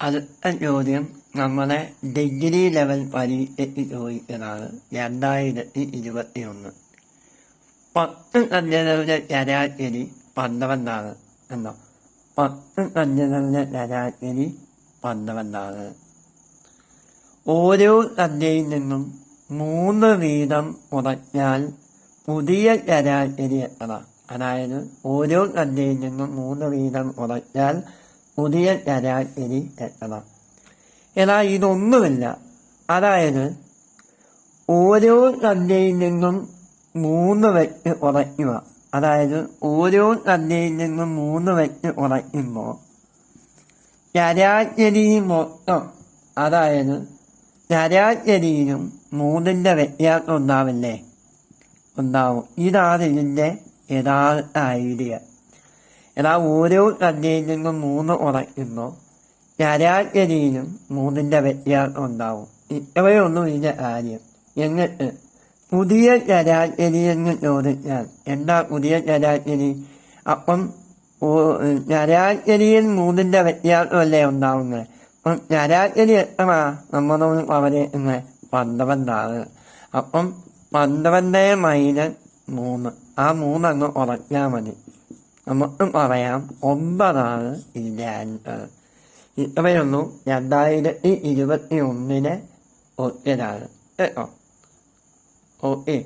അടുത്ത ചോദ്യം നമ്മളെ ഡിഗ്രി ലെവൽ പരീക്ഷയ്ക്ക് ചോദിക്കുന്നതാണ് രണ്ടായിരത്തി ഇരുപത്തി ഒന്ന് പത്ത് കന്യകളുടെ ശരാശരി പന്ത്രണ്ടാണ് എന്നോ? പത്ത് കന്യകളുടെ ശരാശരി പന്ത്രണ്ടാണ്. ഓരോ കന്യയിൽ നിന്നും മൂന്ന് വീതം കുറഞ്ഞാൽ പുതിയ ശരാശരി എത്ര? അതായത് ഓരോ കന്യയിൽ നിന്നും മൂന്ന് വീതം കുറയ്ക്കാൽ പുതിയ ശരാശരി എത്തണം. എന്നാൽ ഇതൊന്നുമില്ല. അതായത് ഓരോ കന്യയിൽ നിന്നും മൂന്ന് വെച്ച് കുറയ്ക്കുക അതായത് ഓരോ കന്യയിൽ നിന്നും മൂന്ന് വെച്ച് കുറയ്ക്കുമ്പോൾ ശരാശരി മൊത്തം അതായത് ശരാശരിയിലും മൂന്നിന്റെ വ്യത്യാസം ഉണ്ടാവില്ലേ? ഉണ്ടാവും. ഇതാണ് ഇതിന്റെ യഥാർത്ഥ ഐഡിയ എന്നാൽ ഓരോ കഥയിൽ നിന്നും മൂന്ന് ഉറയ്ക്കുമ്പോൾ ശരാശരിയിലും മൂന്നിന്റെ വ്യത്യാസം ഉണ്ടാവും. ഇത്രയൊന്നും ഇതിന്റെ കാര്യം. എന്നിട്ട് പുതിയ ശരാശരി എന്ന് ചോദിച്ചാൽ എന്താ പുതിയ ശരാശരി അപ്പം ശരാശരിയിൽ മൂന്നിന്റെ വ്യത്യാസമല്ലേ ഉണ്ടാവുന്നത്? അപ്പം ശരാശരി എത്ര അവരെ പറയുന്നത് പന്ത്രണ്ടാണ്. അപ്പം പന്ത്രണ്ട് മൈനസ് മൂന്ന്. ആ മൂന്നങ്ങ് കുറയ്ക്കാൻ മതി. നമുക്ക് പറയാം ഒമ്പതാണ് ആൻസർ ഇത്രയൊന്നും രണ്ടായിരത്തി ഇരുപത്തി ഒന്നിലെ കേട്ടോ ഓക്കെ